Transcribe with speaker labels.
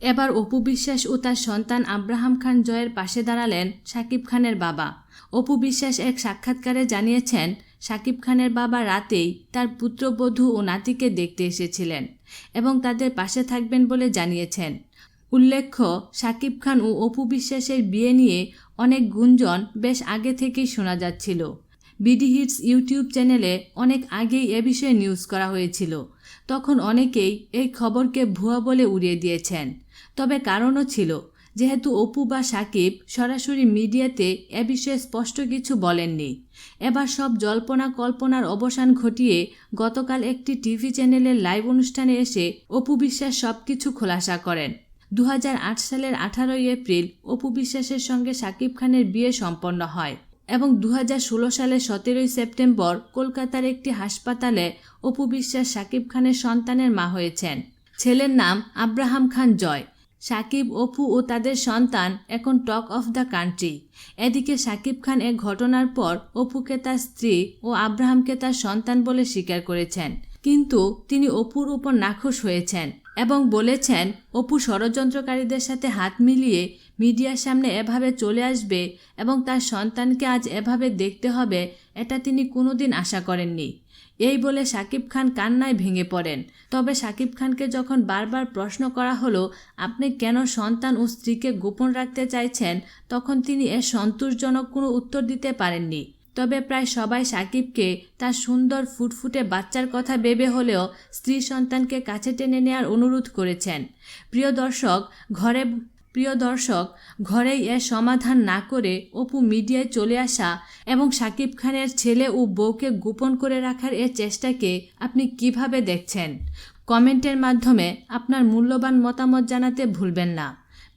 Speaker 1: এবার অপু বিশ্বাস ও তার সন্তান আব্রাহাম খান জয়ের পাশে দাঁড়ালেন শাকিব খানের বাবা। অপু বিশ্বাস এক সাক্ষাৎকারে জানিয়েছেন শাকিব খানের বাবা রাতেই তার পুত্রবধূ ও নাতিকে দেখতে এসেছিলেন এবং তাদের পাশে থাকবেন বলে জানিয়েছেন। উল্লেখ্য শাকিব খান ও অপু বিশ্বাসের বিয়ে নিয়ে অনেক গুঞ্জন বেশ আগে থেকেই শোনা যাচ্ছিল। বিডি হিটস ইউটিউব চ্যানেলে অনেক আগেই এ বিষয়ে নিউজ করা হয়েছিল। তখন অনেকেই এই খবরকে ভুয়া বলে উড়িয়ে দিয়েছেন। তবে কারণও ছিল, যেহেতু অপু বা সাকিব সরাসরি মিডিয়াতে এ বিষয়ে স্পষ্ট কিছু বলেননি। এবার সব জল্পনা কল্পনার অবসান ঘটিয়ে গতকাল একটি টিভি চ্যানেলের লাইভ অনুষ্ঠানে এসে অপু বিশ্বাস সব কিছু খোলাসা করেন। দু হাজার আট সালের আঠারোই এপ্রিল অপু বিশ্বাসের সঙ্গে সাকিব খানের বিয়ে সম্পন্ন হয়। এবং দু হাজার ষোলো সালের সতেরোই সেপ্টেম্বর কলকাতার একটি হাসপাতালে অপু বিশ্বাস সাকিব খানের সন্তানের মা হয়েছেন। ছেলের নাম আব্রাহাম খান জয়। সাকিব, অপু ও তাদের সন্তান এখন টক অফ দ্য কান্ট্রি। এদিকে সাকিব খান এক ঘটনার পর অপুকে তার স্ত্রী ও আব্রাহামকে তার সন্তান বলে স্বীকার করেছেন। কিন্তু তিনি অপুর উপর নাখোশ হয়েছেন এবং বলেছেন, অপু ষড়যন্ত্রকারীদের সাথে হাত মিলিয়ে মিডিয়ার সামনে এভাবে চলে আসবে এবং তার সন্তানকে আজ এভাবে দেখতে হবে, এটা তিনি কোনোদিন আশা করেননি। এই বলে সাকিব খান কান্নায় ভেঙে পড়েন। তবে সাকিব খানকে যখন বারবার প্রশ্ন করা হলো, আপনি কেন সন্তান ও স্ত্রীকে গোপন রাখতে চাইছেন? তখন তিনি এর সন্তোষজনক কোনো উত্তর দিতে পারেননি। তবে প্রায় সবাই সাকিবকে তার সুন্দর ফুটফুটে বাচ্চার কথা ভেবে হলেও স্ত্রী সন্তানকে কাছে টেনে নেওয়ার অনুরোধ করেছেন। প্রিয় দর্শক, ঘরে প্রিয় দর্শক, ঘরেই এর সমাধান না করে অপু মিডিয়ায় চলে আসা এবং সাকিব খানের ছেলে ও বউকে গোপন করে রাখার এ চেষ্টাকে আপনি কীভাবে দেখছেন? কমেন্টের মাধ্যমে আপনার মূল্যবান মতামত জানাতে ভুলবেন না।